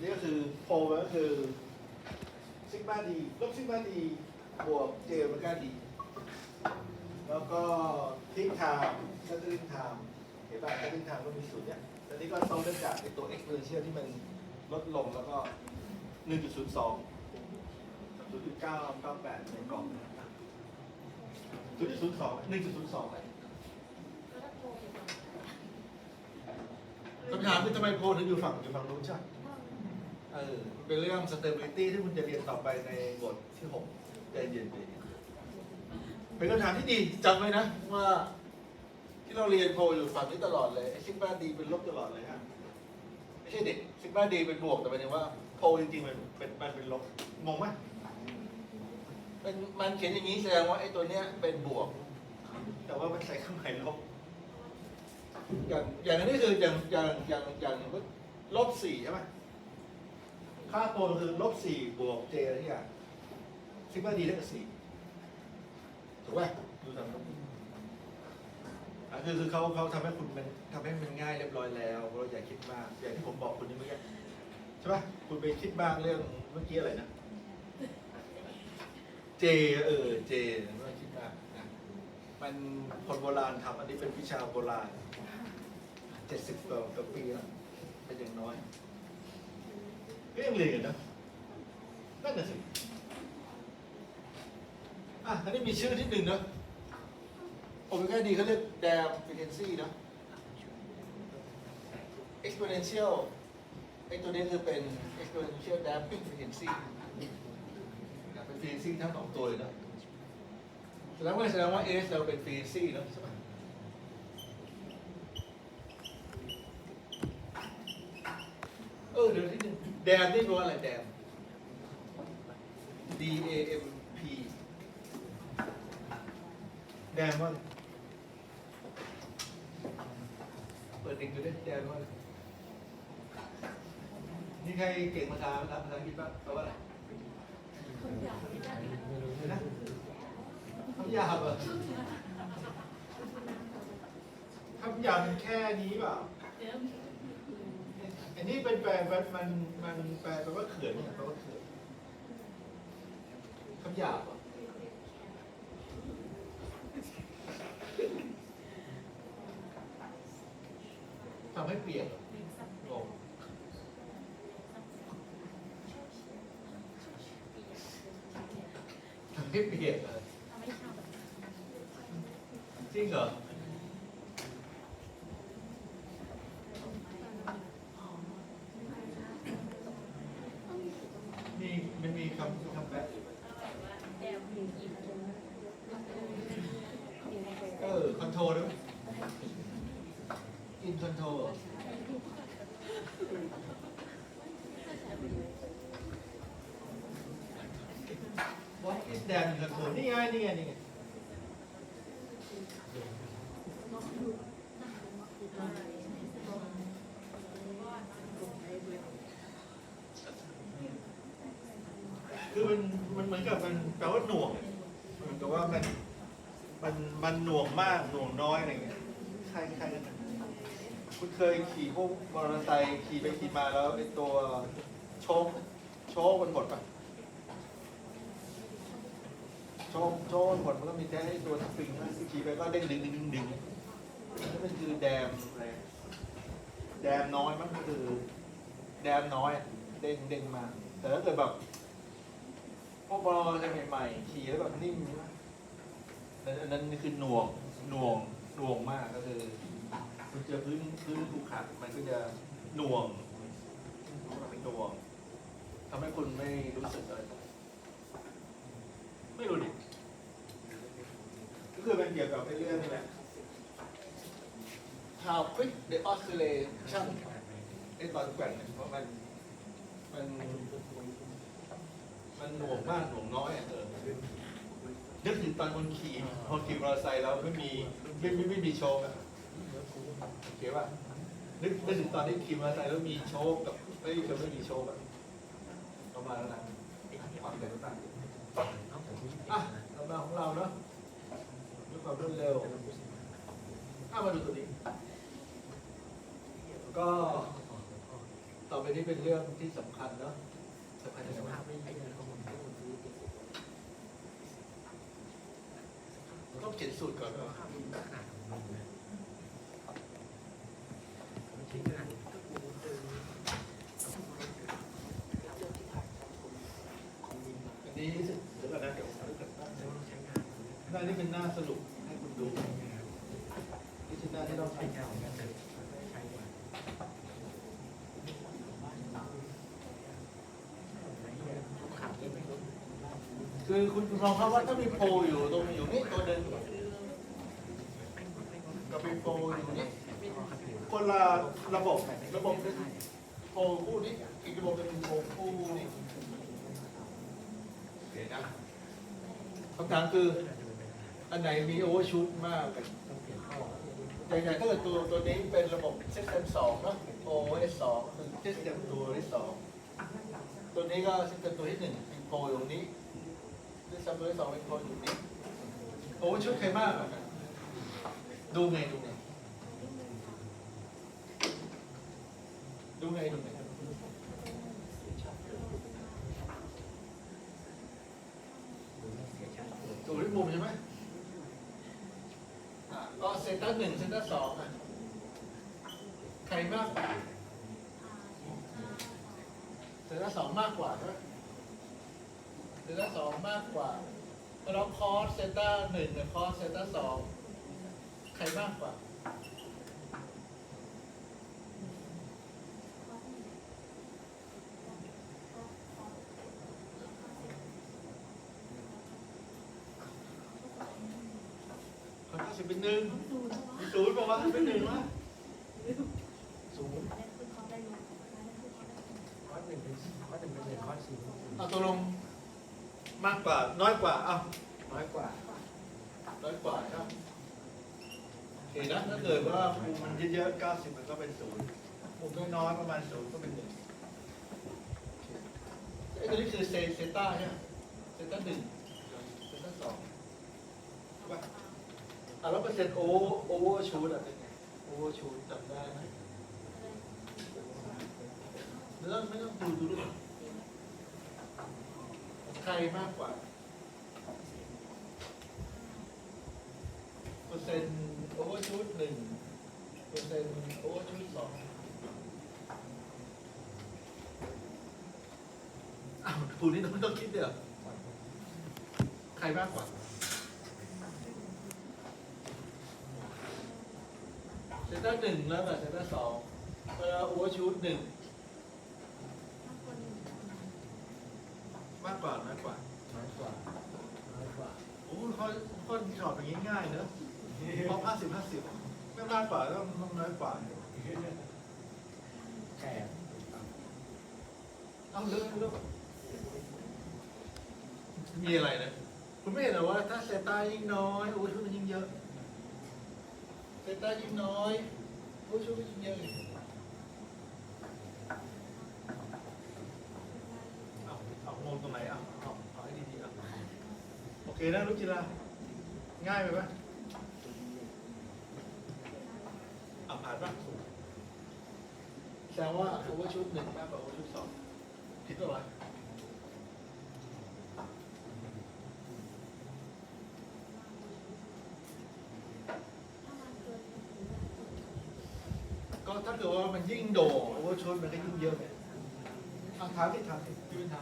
นี่ก็คือโพลมันก็คือซิกมาดีลบซิกมาดีบวกเจโอเมก้าดี แล้วก็ทิกไทม์ชัตเตอร์ลิงไทม์เห็นป่ะชัตเตอร์ลิงไทม์ก็มีสูตรเนี่ยตอนนี้ก็ต้องเริ่มจากไอ้ตัว exponential ที่มันลดลงแล้วก็ 1.02 0.998ในกล่องนะครับ0.02 1.02ไปคำถามคือทำไมโพลถึงอยู่ฝั่งอยู่ฝั่งนู้นใช่ไหม เออเป็นเรื่อง stability ที่คุณจะเรียนต่อไปในบทที่6ใจเย็นๆเป็นคำถามที่ดีจำไว้นะว่า ที่เราเรียนโพลอยู่ฝั่งนี้ตลอดเลยไอ้ซิกมาดีเป็นลบตลอดเลยฮะไม่ใช่เด็กซิกมาดีเป็นบวกแต่หมายถึงว่าโพลจริงๆมันเป็นมันเป็นลบงงไหมมันมันเขียนอย่างนี้แสดงว่าไอ้ตัวเนี้ยเป็นบวก แต่ว่ามันใส่เครื่องหมายลบอย่างอย่างนี้คืออย่างอย่างอย่างอย่างลบสี่ใช่ไหม ค่าโพลมันคือลบสี่บวกเจอะไรที่อย่างซิกมาดีได้กับสี่ถูกป่ะดูทำครับอะคือคือเขาเขาทำให้คุณมันทำให้มันง่ายเรียบร้อยแล้วเราอย่าคิดมากอย่างที่ผมบอกคุณนี่เมื่อกี้ใช่ป่ะคุณไปคิดบ้างเรื่องเมื่อกี้อะไรนะ เจเออเจไม่ต้องคิดมากนะมันคนโบราณทำอันนี้เป็นวิชาโบราณเจ็ดสิบกว่าปีแล้วเป็นอย่างน้อย ก็ยังเรียนกันนะนั่นน่ะสิอะอันนี้มีชื่อที่หนึ่งนะโอเมก้าดีเขาเรียก dam frequency นะ exponential ไอ้ตัวนี้คือเป็น exponential damping frequency นะเป็น frequency ทั้งสองตัวเลยนะแสดงว่าแสดงว่า S เราเป็น frequency นะใช่ไหมเออเดี๋ยว ที่หนึ่ง dam นี่แปลว่าอะไร dam D A M P แดนว่าอะไรเปิดดิ่งดูดิแดนว่าอะไรนี่ใครเก่งภาษาภาษาภาษาอังกฤษบ้างแปลว่าอะไรนะคำหยาบเหรอคำหยาบมันแค่นี้เปล่า อันนี้เป็นแปลมันมันมันแปลแปลว่าเขื่อนเนี่ยแปลว่าเขื่อนคำหยาบเหรอทำให้เปลี่ยนงงทำให้เปลี่ยนเลยจริงเหรอ มีมันมีคำคำแปลอยู่ไหมเออคอนโทรลด้วยอินคอนโทรล What is that คนนี่ไงนี่ไงนี่ไงคือมันมันเหมือนกับมันแปลว่าหน่วงเหมือนกับว่ามันมันมันหน่วงมากหน่วงน้อยอะไรเงี้ยใช่ใช่กันคุณเคยขี่พวกมอเตอร์ไซค์ขี่ไปขี่มาแล้วไอ้ตัวโชคโชคมันหมดปะ โจมโจมหมดมันก็มีแค่ไอ้ตัวสปริงนะขี่ไปก็เด้งดึงดึงดึงดึงนี่มันคือแดมอะไรแดมน้อยมันก็คือ แดมน้อยเด้งเด้งมา แต่ถ้าเกิดแบบพวกบอลจะใหม่ๆขี่แล้วแบบนิ่มใช่อันนั้นคือหน่วงหน่วงหน่วงมากก็คือคุณเจอพื้นพื้นถูกขัดมันก็จะหน่วงมันเป็นหน่วงทำให้คุณไม่รู้สึกอะไร ไม่รู้ดิ ก็คือ เกี่ยวกับไอ้เรื่องนี่แหละ How quick the oscillation ไอ้ตอนแกว่งเนี่ยเพราะมัน มัน มันหน่วงมากหน่วงน้อยอะเออนึกถึงตอนคนขี่คนขี่มอเตอร์ไซค์แล้วไม่มีไม่ไม่ไม่มีโชว์อะโอเคป่ะนึกนึกถึงตอนที่ขี่มอเตอร์ไซค์แล้วมีโชว์กับไม่กับไม่มีโชว์อะประมาณนั้นนะความแตกต่างอะเรามาของเราเนาะ ความรวดเร็วถ้ามาดูตัวนี้ ก็ต่อไปนี้เป็นเรื่องที่สำคัญเนาะสำคัญสสภาพไม่ใช่เงินของผมที่ผมซื้อต้องเขียนสูตรก่อนสว่าภาพมันนาดของมันนะมันชิ้นขนาดก็กูเจอ อันนี้เดี๋ยวก่อนนะเดี๋ยวเอาเดี๋ยวก่อนนะ แล้วใช้งาน หน้านี้เป็นหน้าสรุปให้คุณดูนี่คือหน้าที่เรา ใช้ ใช้ งานของกันเลยใช้กว่า ขับที่ไม่รู้ คือคุณลองครับว่าถ้ามีโพลอยู่ตรงอยู่นี่ตัวหนึ่งกับมีโพลอยู่นี่คนละระบบระบบนึงโพลคู่นี้อีกระบบนึงเป็นโพลคู่นี้โอเคนะคำถามคืออันไหนมีโอเวอร์ชูตมากกันต้องเปลี่ยนข้ออย่างถ้าเกิดตัวตัวนี้เป็นระบบ System 2เนอะ OS 2คือ System ตัวที่สองตัวนี้ก็ System ตัวที่หนึ่งเป็นโพลอยู่ตรงนี้ System ตัวที่สองเป็นโพลอยู่ตรงนี้โอ้ชุดใครมากดูไงดูไงดูไงดูไงดูที่มุมใช่ไหมอะก็เซนเตอร์หนึ่งเซนเตอร์สองอะ ใครมากกว่าเซนเตอร์สองมากกว่าใช่ไหม เซนเตอร์สองมากกว่าแล้วคอสเซนเตอร์หนึ่งกับคอสเซนเตอร์สองใครมากกว่าคนก็สิบเป็นหนึ่งมีศูนย์บอกว่าเป็นหนึ่งวะ ศูนย์ข้อหนึ่งเป็นข้อหนึ่งเป็นหนึ่งข้อสี่ เอาตัวลง มากกว่าน้อยกว่าเอ้าน้อยกว่า น้อยกว่าครับโอเคนะถ้าเกิดว่าภูมิมันเยอะๆ90มันก็เป็นศูนย์ภูมิน้อยๆประมาณศูนย์ก็เป็นหนึ่งไอ้ตัวนี้คือเซเซต้าใช่ไหมเซต้าหนึ่งเซต้าสองใช่ปะอะแล้วเปอร์เซ็นต์โอโอเวอร์ชูดอะเป็นไงโอเวอร์ชูดจำได้ไหมไม่ต้องไม่ต้องดูดูด้วย ใครมากกว่า เปอร์เซ็นต์โอเวอร์ชูดหนึ่งเปอร์เซ็นต์โอเวอร์ชูดสองอ้าวคุณนี่ต้องต้องคิดเดี๋ยวใครมากกว่าเซนเตอร์หนึ่งแล้วกับเซนเตอร์สองเวลาโอเวอร์ชูดหนึ่งมา กกว่าน้อยกว่าน้อยกว่าน้อยกว่าโอ้เขาเขาถอดอย่างนี้ง่ายเนอะเพราะห้าสิบห้าสิบไม่มากกว่าต้องต้องน้อยกว่าแก่เอาเรื่องเรื่องมีอะไรนะคุณไม่เห็นเหรอว่าถ้าเซต้ายิ่งน้อยโอ้ชุดมันยิ่งเยอะเซต้ายิ่งน้อยโอ้ชุดมันยิ่งเยอะเอาเอามองตรงไหนเอาเอาเอาให้ดีๆเอาโอ เคนะลูกจิราง่ายไปปะเอาผ่านปะแสดงว่าโอเวอร์ชุดหนึ่งมากกว่าโอเวอร์ชุดสองผิดปะวะก็ถ้าเกิดว่ามันยิ่งโด่งโอเวอร์ชุดมันก็ยิ่งเยอะไงเอาถามที่ถามที่พี่เป็นถา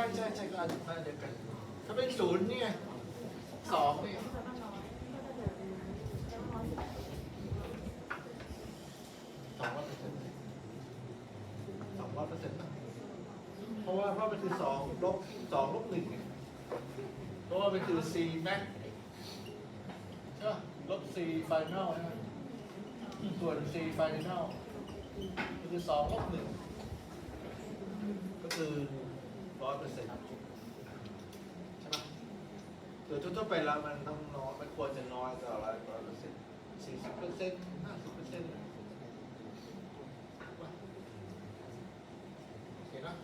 ช่ใช่ใช่ก็อาจจะเดียวกันถ้าเป็นศูนย์นี่ไงสองนี่สองร้อยเปอร์เซ็นต์สองร้อยเปอร์เซ็นต์เพราะว่าเพราะมันคือสองลบสองลบหนึ่งไงเพราะว่ามันคือ C max ใช่ป่ะลบ C final ใช่ไหมส่วน C final ก็คือสองลบหนึ่งก็คือ ร้อยเปอร์เซ็นต์ใช่ไหมโดยทั่วๆไปแล้วมันต้องน้อยมันควรจะน้อยกว่าร้อยร้อยเปอร์เซ็นต์สี่สิบเปอร์เซ็นต์ห้าสิบเปอร์เซ็นต์โอเคนะ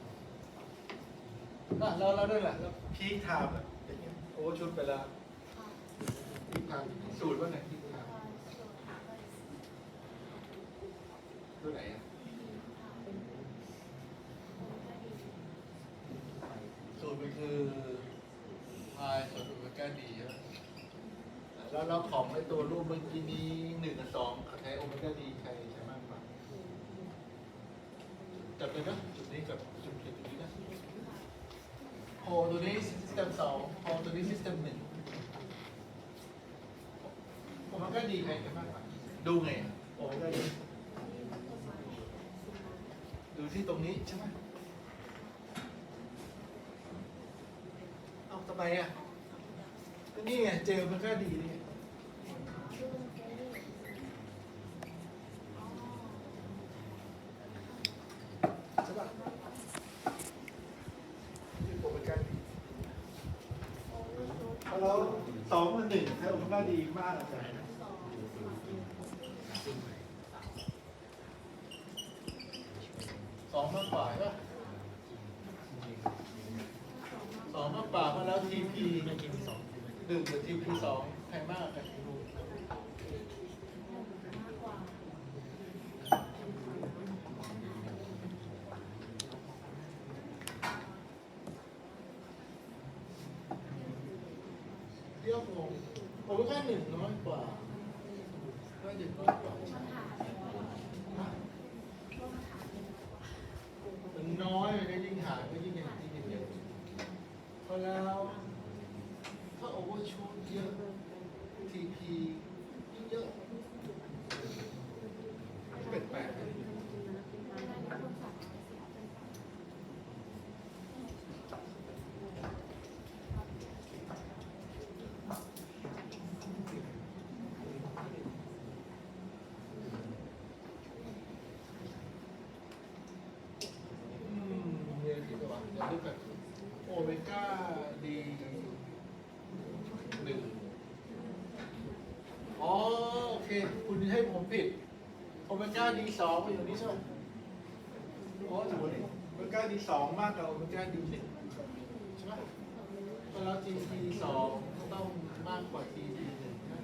อะเราเราด้วยแหละแล้วพีคไทม์อะอย่างเงี้ยโอ้ชุดไปแล้วทางสูตรว่าไหนทิศทางตัวไหนอะสูตรมันคือพายส่วนโอเมก้าดีใช่ไหมแล้วเราของไอตัวรูปเมื่อกี้นี้หนึ่งกับสองใช้โอเมก้าดีใช้ใช้มากกว่าจับเลยนะจุดนี้กับจุดจุดนี้นะโพตัวนี้ซิสเต็มสองโพตัวนี้ซิสเต็มหนึ่ง ผมมันก็ดีใครกันมากกว่า ดูไงอะโอ้ก็ดีดูที่ตรงนี้ใช่ไหมเอาทำไมอะก็นี่ไงเจลมันก็ดีนี่ใช่ป่ะที่ผมมันก็ดีพอเราสองมันหนึ่งใช้ผมก็ดีมากเลย สองมากกว่าใช่ปะสองมากกว่าเพราะแล้วทีพีหนึ่ง หรือทีพีสองใครมากใครรู้เรียกงงผมว่าแค่หนึ่งน้อยกว่าแค่หนึ่งน้อยกว่ามันน้อยเลยนะยิ่งหายก็ยิ่งอย่างที่เดียวพอแล้วถ้าโอเวอร์ชูตเยอะทีพียิ่งเยอะแปลกๆนะอืมเรียนผิดปะวะเดี๋ยวดูแบบโอเมก้าดีหนึ่งอ๋อโอเคคุณให้ผมผิดโอเมก้าดีสองมาอยู่นี้ใช่ไหมอ๋อถูกนี่โอเมก้าดีสองมากกว่าโอเมก้าดีหนึ่งใช่ไหมพราะแล้วทีพีสองต้องมากกว่าทีพีหนึ่งนะ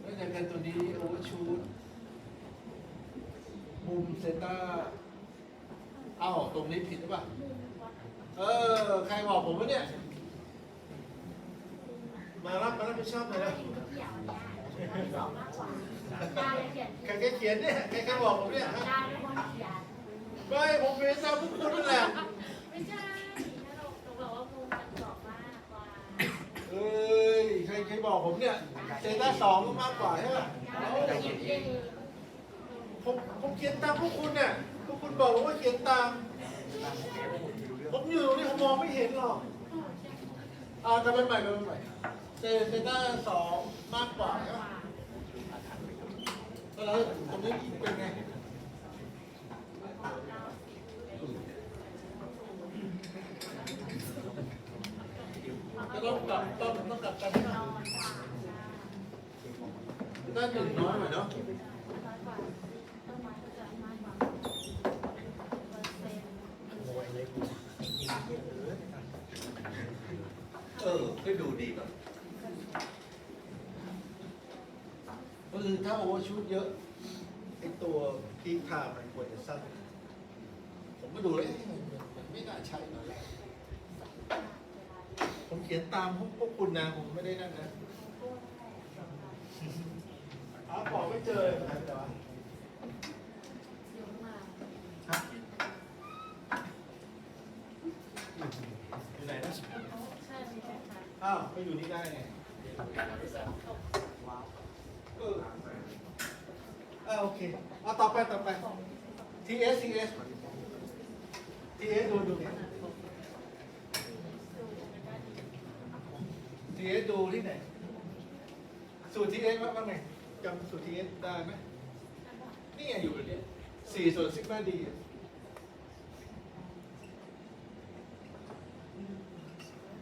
แล้วจากการตัวนี้โอเวอร์ชูตมุมเซต้าเอ้าตรงนี้ผิดหรือเปล่าเออ ใครบอกผมวะเนี่ย มารับมารับผิดชอบหน่ อยนะใครแกเขียนเนี่ยใครแกบอกผมเนี่ยฮะไม่ผมเป็นตามพวกคุณนั่นแหละไม่ใช่ถ้าเราเราบอกว่าภูมิมันบอกมากกว่าเอ้ยใครใครบอกผมเนี่ยเซต้าสองก็มากกว่าใช่ไหมได้เขียนเองผมผมเขียนตามพวกคุณเนี่ยพวกคุณบอกผมว่าเขียนตามผมอยู่ตรงนี้ผมมองไม่เห็นหรอกอ่าจะเป็นใหม่จะเป็นใหม่ เซนเซต้าสองมากกว่าใช่ไหมแล้วตรงนี้เป็นไงก็ต้องกลับต้องต้องกลับกันนะด้านหนึ่งน้อยหน่อยเนาะเอออก็ดูดีแบบ คือถ้าโอเวอร์ชูตเยอะไอตัวพีคไทม์มันควรจะสั้น ผมก็ดูแล้วเอ๊ะมันมันไม่น่าใช่ตอนแรกผมเขียนตามพวกพวกคุณนะผมไม่ได้นั่นนะอ้าวบอกไม่เจอเลยนะแต่ว่าเยอะมากฮะอยู่ไหนนะใช่ใช่ค่ะอ้าวไปอยู่นี่ได้ไง ว้าว เอออ่า โอเคเอาต่อไปต่อไป TS TS TS ดูดูเนี่ย TS ดูที่ไหน สูตร TS ว่าว่าไงจำสูตร TS ได้ไหมนี่ไงอยู่แบบนี้สี่ส่วนซิกมาดี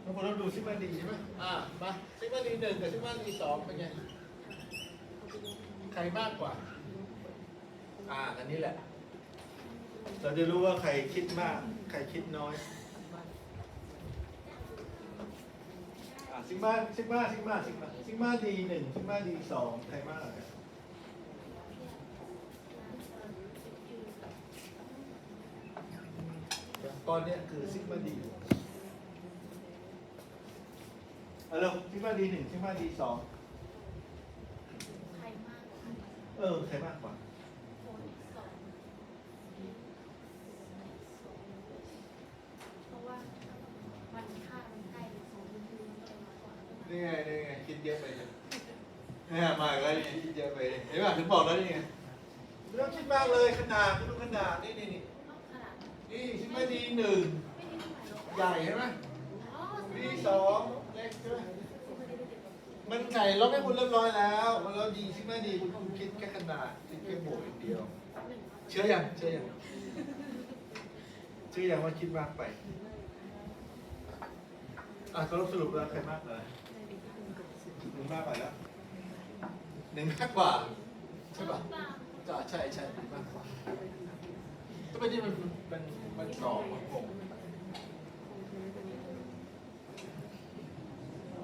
บางคนเราดูซิกมาดีใช่ไหมอ่า มาซิกมาดีหนึ่งกับซิกมาดีสองเป็นไง ใครมากกว่า อ่าอันนี้แหละ เราจะรู้ว่าใครคิดมาก ใครคิดน้อยอ่าซิกมาซิกมาซิกมาซิกมาซิกมาดีหนึ่งซิกมาดีสองใครมากกว่ากันตอนเนี้ยคือซิกมาดีเอาเร็วซิกมาดีหนึ่งซิกมาดีสอง ใครมากกว่า เออใครมากกว่า โคนสองเพราะว่ามันค่ามันใกล้สองยูนเลยมากกว่า นี่ ไงนี่ไงคิดเยอะไปเลยเนี่ยมาอีกแล้วนี่คิดเยอะไปเลยเห็นป่ะถึงบอกแล้วนี่ไงไม่ต้องคิดมากเลยขนาดไม่ต้องขนาดนี่นี่นี่ขนาดนี่ซิกมาดีหนึ่งใหญ่ใช่ไหมดีสองเล็กใช่ไหมมันไก่ล็อกให้คุณเรียบร้อยแล้วแล้วดีซิไม่ดีคุณคุณคิดแค่ขนาดคิดแค่บวกอย่างเดียว เชื่อยังเชื่อยังเชื่อยังว่าคิดมากไปอะสรุปสรุปแล้วใครมากเลย นึ่งมากไปแล้วหนึ่งมากกว่าใช่ป่ะก็ใช่ใช่หนึ่งมากกว่าก็ไม่ได้มันมันมันสองมันหก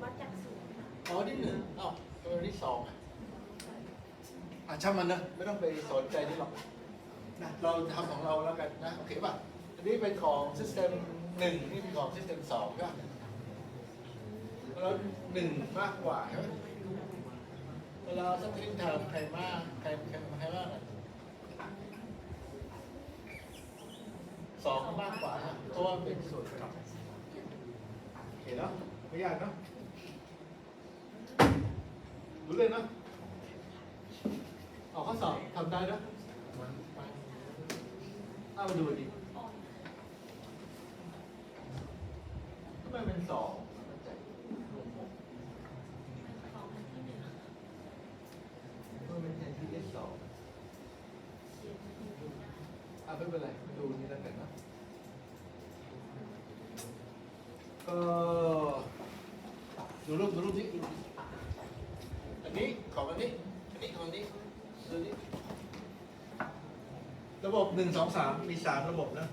วัดจากศูนย์ค่ะอ๋อนี่หนึ่งอ้าวตัวนี้สองอะอะช่างมันนะไม่ต้องไปสนใจนี่หรอกนะเราทำของเราแล้วกันนะโอเคป่ะอันนี้เป็นของ System หนึ่งนี่เป็นของ System สองใช่ป่ะ แล้วหนึ่งมากกว่าใช่ไหมเวลาสตริงถามใครมากใครใครใครมากอะสองมากกว่าเพราะว่าเป็นส่วนประกอบโอเคเนาะไม่ยากเนาะรู้เลยเนาะเอาข้อสอบทำได้เนาะเอามาดูดิทำไมเป็นสองมันใจรวมหก เป็นของอันที่หนึ่ง ทำไมเป็นแทนที่เอสสอง เขียนอยู่นะ อะไม่ เป็นไรดูนี่แล้วกันเนอะก็ดูรูปดูรูปนี้ดูรูปนี้อันนี้ของอันนี้ อันนี้ของอันนี้ดูนี่ระบบหนึ่งสองสามมีสามระบบนะ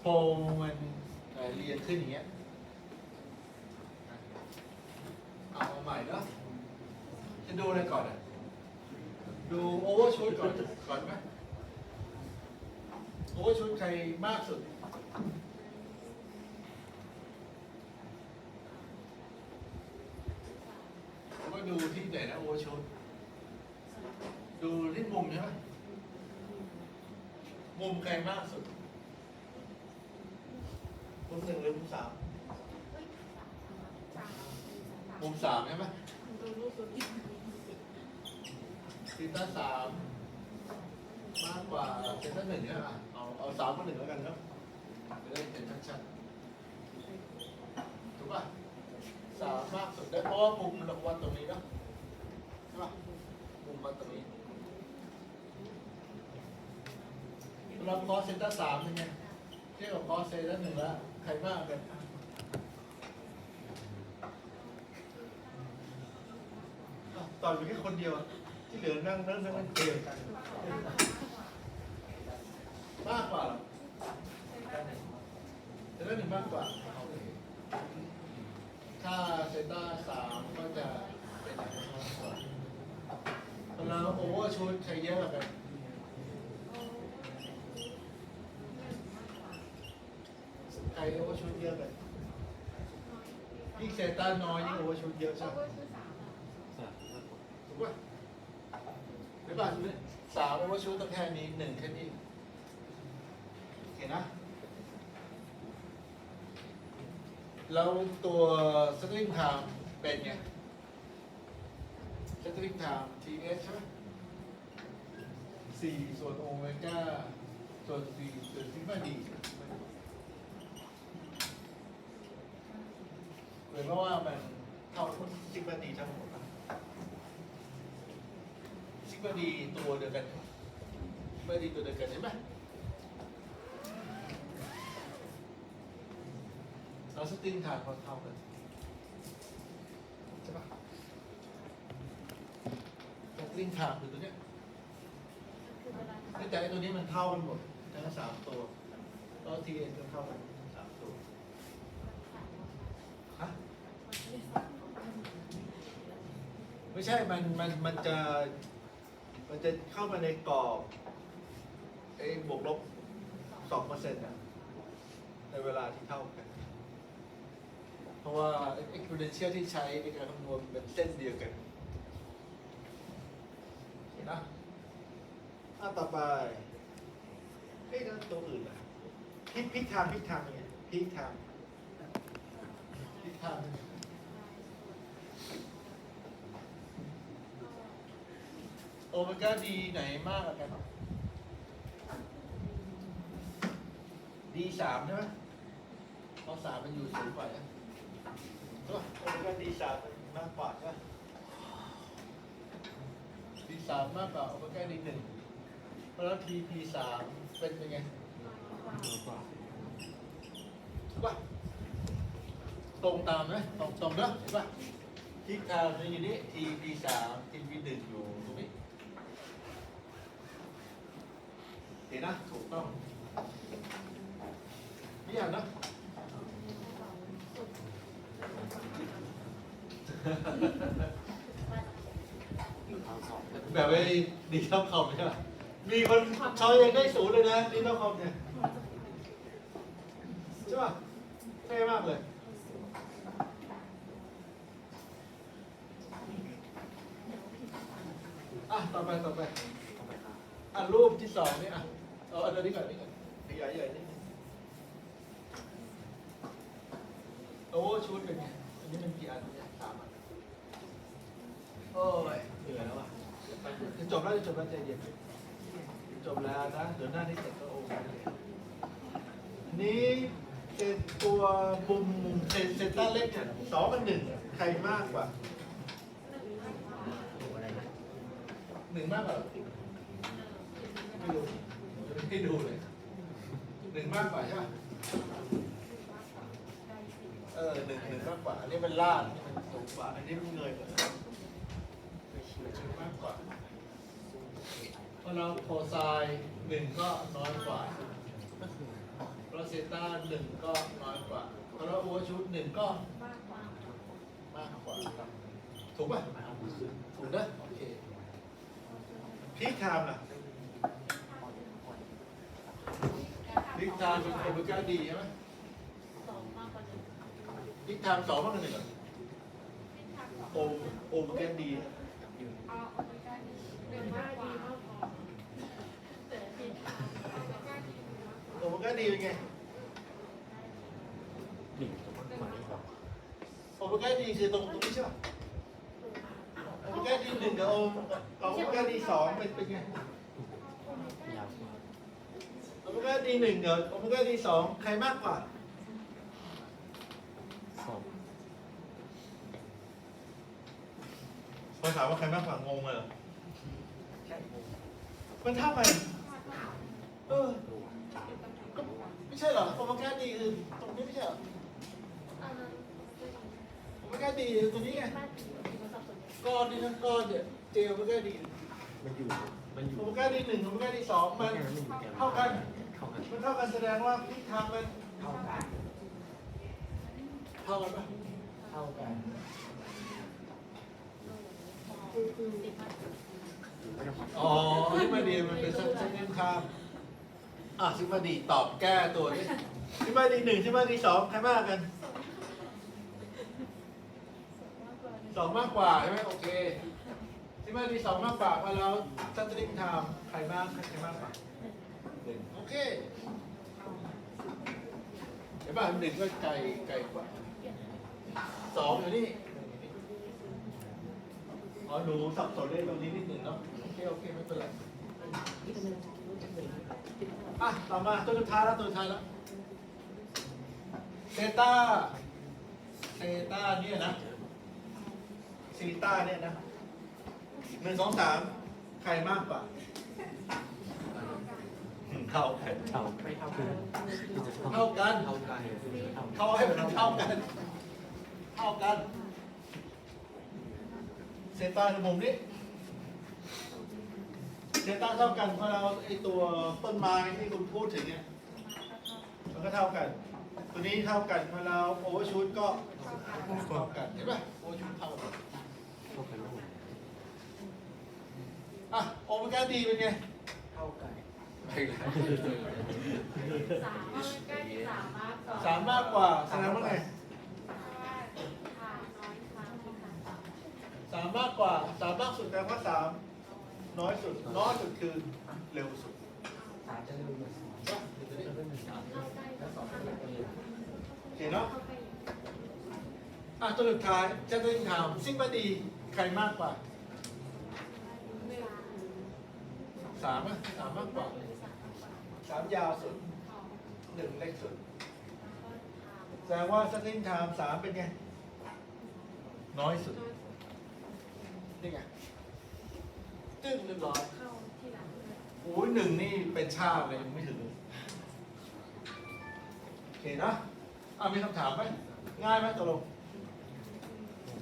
โพลมันเรียงขึ้นอย่างเงี้ยเอามาใหม่เนาะจะดูอะไรก่อนอะดูโอเวอร์ชูดก่อนก่อนไหม โอเวอร์ชูดใครมากสุด ก็ดูที่ไหนนะโอชูดดูที่มุมใช่ไหมมุมใครมากสุด มุมหนึ่งหรือมุมสามมุมสามใช่ไหมซีต้าสามมากกว่าเซนต้าหนึ่งใช่ไหม เอาเอาสามกับหนึ่งแล้วกันเนาะจะได้เห็นชัดๆถูกป่ะสามมากสุดได้เพราะว่ามุมมันวัดตรงนี้เนาะใช่ป่ะมุมวัดตรงนี้เราคอสเซนต้าสามเป็นไงเทียบกับคอสเซนต้าหนึ่งแล้วใครมากกันอ้าวต่อยไปแค่คนเดียวอะที่เหลือนั่งนั่งนั่งนั่งเกมกัน มากกว่าเหรอเซนต้าหนึ่งมากกว่าโอเคถ้าเซนต้าสามก็จะเป็นอะไรมากกว่าเวลาโอเวอร์ชูดใครเยอะกว่ากันใครโอเวอร์ชูดเยอะกันยิ่งเซนต้าน้อยยิ่งโอเวอร์ชูดเยอะใช่ไหมถูกป่ะหรือเปล่าสามโอเวอร์ชูดต้องแค่นี้หนึ่งแค่นี้ เห็นนะ แล้วตัวสตริงไทม์เป็นไงสตริงไทม์ TS ใช่ไหมสี่ส่วนโอเมก้าส่วนสี่ส่วนซิกมาดีเหมือนว่ามันเท่าซิกมาดีทั้งหมดนซิกมาดีตัวเดียวกันซิกมาดีตัวเดียวกันใช่ไหม สตริงฐานพอเท่ากันใช่ปะสตริงฐานคือตัวเนี้ยคือเวลาแต่ไอ้ตัวนี้มันเท่ากันหมดทั้งสามตัวแล้วทีเอ็นก็เท่ากันทั้งสามตัวฮะมันไม่สใช่ มัน มัน มันจะ มันจะเข้ามาในกรอบไอ้บวกลบสองเปอร์เซ็นต์ะในเวลาที่เท่ากัน เพราะว่า exponential ที่ใช้ในการคำนวณเป็นเส้นเดียวกันเห็นนะอะต่อไปเฮ้ยแล้วตัวอื่นล่ะพลิกพลิกทางพลิกทางยังไงพลิกทางพลิกทางโอเมก้าดีไหนมากกว่ากันดีสามใช่ไหมเพราะสามมันอยู่สูงกว่าใช่ไหมใช่ป่ะ โอเมก้าดีสามมากกว่าใช่ไหมดีสามมากกว่าโอเมก้ดีหนึ่งเพราะฉะนั้นทีพีสามเป็นยังไงถูกป่ะตรงตามไหมตรงตรงเนอะเห็นป่ะทิศทางจะอยู่นี่ t p สาม t p หนึ่งอยู่ตรงนี้เห็นนะถูกต้องไม่ยากนะ แบบไอ้ดีเท่าคอมใช่ป่ะมีคนชอยยังได้ศูนย์เลยนะดีเท่าคอมเนี่ยใช่ป่ะเท่มากเลยอะต่อไปต่อไปอะรูปที่สองนี่อะเอาอันนี้ก่อนนี่ก่อนขยายใหญ่นิดนึงโอ้ชุดเป็นไง อันนี้มันกี่อันเนี่ยสามอัน โอ้ยเหนื่อยแล้วอะจะจบแล้วจะจบแล้ว ใจเย็นจบแล้วนะเดี๋ยวหน้านี้เสร็จก็โอ้ยนี่เป็นตัวบุมเซนเซนต้าเล็กเนี่ยสองกับหนึ่งใครมากกว่าหนึ่งมากกว่าเหรอไม่ดูไม่ดูเลยหนึ่งมากกว่าใช่ไหมเออหนึ่งหนึ่งมากกว่า อันนี้มันล่างอันนี้มันสูงกว่า อันนี้มันเงยกว่าหนึ่งมากกว่า เพราะเราโคไซน์หนึ่งก็น้อยกว่าเพราะเซต้าหนึ่งก็น้อยกว่าเพราะเราโอเวอร์ชูตหนึ่งก็มากกว่าครับถูกป่ะถูกนะโอเคพีคไทม์ล่ะพีคไทม์เป็นโอเมก้าดีใช่ไหมสองมากกว่าหนึ่งพีคไทม์สองมากกว่าหนึ่งเหรอโอโอเมก้าดีเอาโอเมก้าดีหนึ่งมากกว่า ก้าดีมากกว่าโอเมก้าดีเป็นไงหนึ่งตัวมันมานี่ก่อนโอเมก้าดีคือตรงตรงนี้ใช่ป่ะโอเมก้าดีหนึ่งกับโอโอเมก้าดีสองเป็นเป็นไงยาวกว่าโอเมก้าดีหนึ่งกับโอเมก้าดีสองใครมากกว่าสองพอถามว่าใครมากกว่างงเลยเหรอใช่มันเท่ากันเออก็ไม่ใช่เหรอโอเมก้าดีคือตรงนี้ไม่ใช่เหรออันนั้นโอเมก้าดีตัวนี้ไงบ้านผีมันสับสนก้อนนี่ทั้งก้อนเนี่ยเจลโอเมก้าดีมันอยู่ มันอยู่โอเมก้าดีหนึ่งโอเมก้าดีสองมันแค่นั้นมันอยู่แค่เท่ากัน เท่ากันมันเท่ากันแสดงว่าทิศทางมันเท่ากันเท่ากันปะเท่ากันติดมากไม่ต้องอ๋อซิมาดีมันเป็นเส้นเส้นเส้นข้าม อะซิมาดีตอบแก้ตัวนี้ซิมาดีหนึ่งซิมาดีสองใครมากกันสองมากกว่าหนึ่งสองมากกว่าใช่ไหมโอเคซิมาดีสองมากกว่าพอเราสตริงไทม์ใครมากใครมากกว่าหนึ่งโอเคเห็นป่ะหนึ่งก็ไกลไกลกว่าสองอยู่นี่อ๋อหนูสับสนเลขตรงนี้นิดหนึ่งเนาะโอเคโอเคไม่เป็นไร อะต่อมาตัวสุดท้ายแล้วตัวสุดท้ายแล้วเซต้าเซต้าเนี่ยนะซีต้าเนี่ยนะหนึ่งสองสามใครมากกว่าเท่ากันเท่าไม่เท่ากันเท่ากันเท่ากันเท่าเขาให้มันเท่ากัน เท่ากันเซต้าในมุมนี้ เซต้าเท่ากันเพราะเราไอตัวต้นไม้ที่คุณพูดถึงเนี่ยมันก็เท่ากัน ตัวนี้เท่ากันพอเราโอเวอร์ชูตก็เท่ากันเห็นป่ะโอเวอร์ชูตเท่ากันเท่ากันแล้วกล้าดีเป็นไงเท่ากันไปแล้วสามว่ามันใกล้ที่สามมากกว่าสามมากกว่าแสดงว่าไงเพราะว่าทางน้อยทางที่ทางต่ำสามมากกว่าสามมากสุดแสดงว่าสาม น้อยสุดน้อยสุดคือเร็วสุดเร็วกว่าสองแล้วก็หนึ่งสามเข้าใกล้แล้วสองก็เร็วกว่าหนึ่งโอเคเนาะอะตัวสุดท้ายจะได้ถามซิ่งบดีใครมากกว่าสามอะสามมากกว่าสามยาวสุดหนึ่งเล็กสุดแสดงว่าสติ้งไทม์สามเป็นไง น้อยสุดนี่ไง ตึ้งเรียบร้อยเข้าที่หลังโอ้ยหนึ่งนี่เป็นชาติเลยยังไม่ถึงโอเคนะอะมีคำถามไหมง่ายไหมตกลง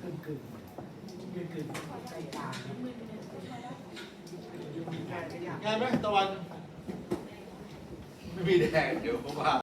กึ่งกึ่งกึ่งกึ่งใจกลางมือหนึ่งมีการขยับง่ายไหมตะวัน ไม่มีแดงเดี๋ยวผมว่า